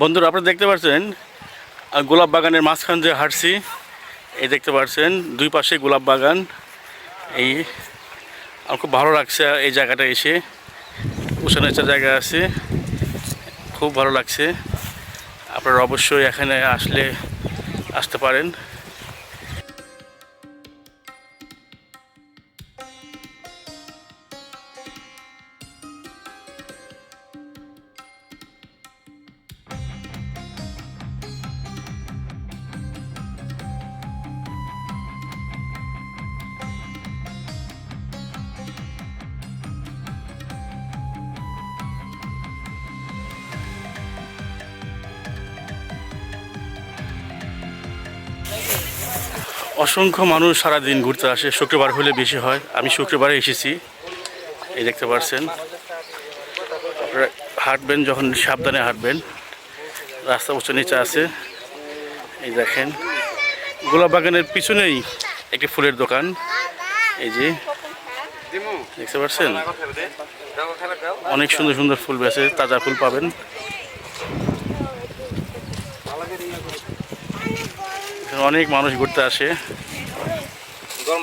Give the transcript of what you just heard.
বন্ধুরা, আপনারা দেখতে পাচ্ছেন গোলাপ বাগানের মাঝখান যে হাঁটছি। এই দেখতে পাচ্ছেন দুই পাশে গোলাপ বাগান। এই, আমার খুব ভালো লাগছে এই জায়গাটা এসে। উষা নেচার জায়গা আছে, খুব ভালো লাগছে। আপনারা অবশ্যই এখানে আসলে আসতে পারেন। অসংখ্য মানুষ সারাদিন ঘুরতে আসে, শুক্রবার হলে বেশি হয়। আমি শুক্রবারে এসেছি। এই দেখতে পাচ্ছেন আপনারা হাঁটবেন, যখন সাবধানে হাঁটবেন। রাস্তা উঁচু নিচে আছে। এই দেখেন। গোলাপ বাগানের পিছনেই একটি ফুলের দোকান। এই যে। দেখতে পাচ্ছেন অনেক সুন্দর সুন্দর ফুল বেছে, তাজা ফুল পাবেন। অনেক মানুষ ঘুরতে আসে। গরম